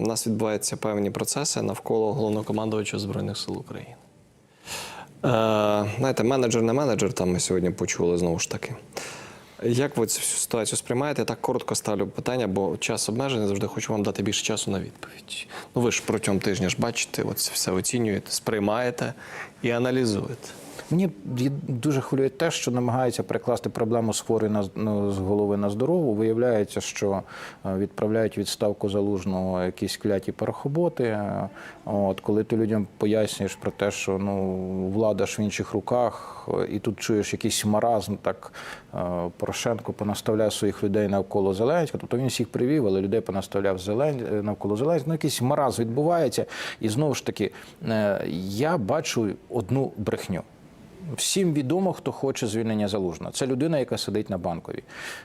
У нас відбуваються певні процеси навколо головнокомандувача Збройних сил України. Е, знаєте, менеджер не менеджер, там ми сьогодні почули знову ж таки. Як ви цю ситуацію сприймаєте? Я так коротко ставлю питання, бо час обмежений, завжди хочу вам дати більше часу на відповідь. Ну ви ж протягом тижня ж бачите, от все оцінюєте, сприймаєте і аналізуєте. Мені дуже хвилює те, що намагаються перекласти проблему з хворої на ну, з голови на здорову. Виявляється, що е, відправляють відставку залужного якісь кляті порохоботи. Е, От коли ти людям пояснюєш про те, що ну влада ж в інших руках, е, і тут чуєш якийсь маразм, так Порошенко понаставляє своїх людей навколо Зеленського. Тобто він всіх привів, але людей понаставляв Зелен... е, навколо Зеленського. Ну, якийсь маразм відбувається. І знову ж таки, я бачу одну брехню. Всім відомо, хто хоче звільнення залужного. Це людина, яка сидить на банковій.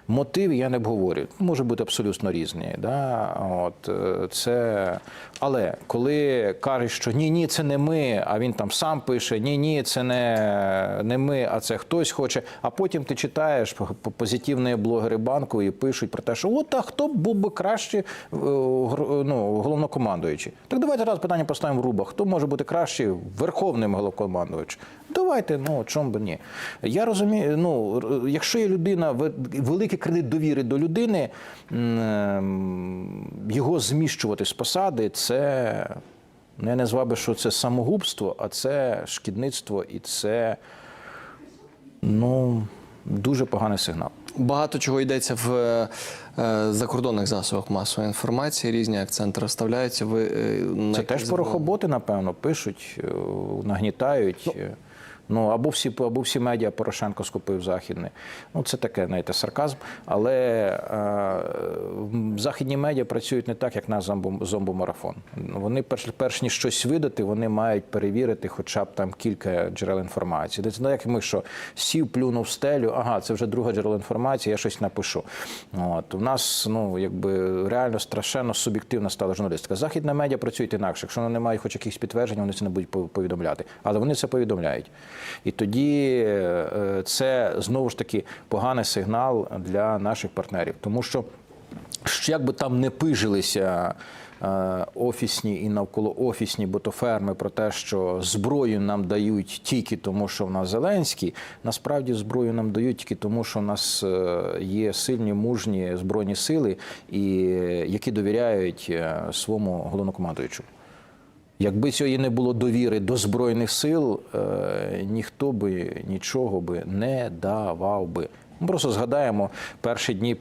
Мотив я не обговорюю. Може бути абсолютно різні. Да? От, е, це... Але коли кажуть, що ні, ні, це не ми, а він там сам пише, ні, ні, це не, не ми, а це хтось хоче. А потім ти читаєш по- по- позитивні блогери банку і пишуть про те, що от а хто був би краще е, ну, головнокомандуючий. Так давайте зараз питання поставимо в рубах. Хто може бути краще верховним головнокомандуючим? Давайте, ну чому б ні. Я розумію, ну якщо є людина, великий кредит довіри до людини, його зміщувати з посади, це ну, я не назвав би, що це самогубство, а це шкідництво і це ну, дуже поганий сигнал. Багато чого йдеться в е, закордонних засобах масової інформації, різні акценти розставляються. Ви, е, Це теж порохоботи, напевно, пишуть, е, нагнітають. е, Ну, або всі, або всі медіа Порошенко скупив західне. Ну, це таке, знаєте, сарказм. Але е, західні медіа працюють не так, як наш зомбомарафон. Вони, перш, перш ніж щось видати, вони мають перевірити хоча б там кілька джерел інформації. Це не як ми, що сів, плюнув стелю, ага, це вже друге джерело інформації, я щось напишу. От. У нас ну, якби, реально страшенно суб'єктивна стала журналістика. Західні медіа працюють інакше. Якщо вони не мають хоч якихось підтверджень, вони це не будуть пов- повідомляти. Але вони це повідомляють. І тоді е, це знову ж таки поганий сигнал для наших партнерів. Тому що як би там не пижилися е, офісні і навколо офісні ботоферми про те, що зброю нам дають тільки тому, що в нас Зеленський, насправді зброю нам дають тільки тому, що в нас е, є сильні мужні збройні сили, і які довіряють своєму головнокомандуючому. Якби цієї не було довіри до збройних сил, е, ніхто би нічого би не давав би. Ми просто згадаємо перші дні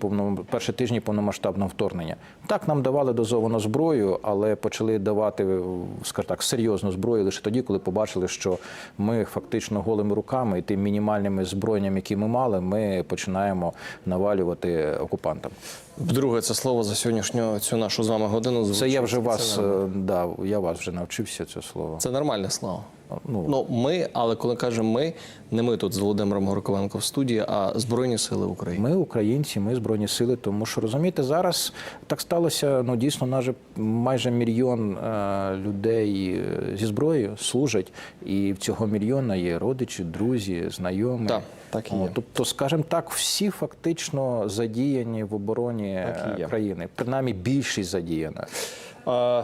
перші тижні повномасштабного вторгнення. Так нам давали дозовану зброю, але почали давати, скажімо так, серйозну зброю лише тоді, коли побачили, що ми фактично голими руками і тим мінімальними зброєнням, які ми мали, ми починаємо навалювати окупантам. Вдруге, це слово за сьогоднішню цю нашу з вами годину. Це я вже вас Це, да, я вас вже навчився це слово. це нормальне слово. Ну, Ну, ми, але коли кажемо ми, не ми тут з Володимиром Горковенко в студії, а Збройні Сили України. Ми українці, ми збройні сили. Тому що розумієте, зараз так сталося. Ну дійсно, наже майже мільйон е, людей е, зі зброєю служать, і в цього мільйона є родичі, друзі, знайомі. Так, так і є. О, Тобто, скажімо так, всі фактично задіяні в обороні е, країни. Принаймні більшість задіяна.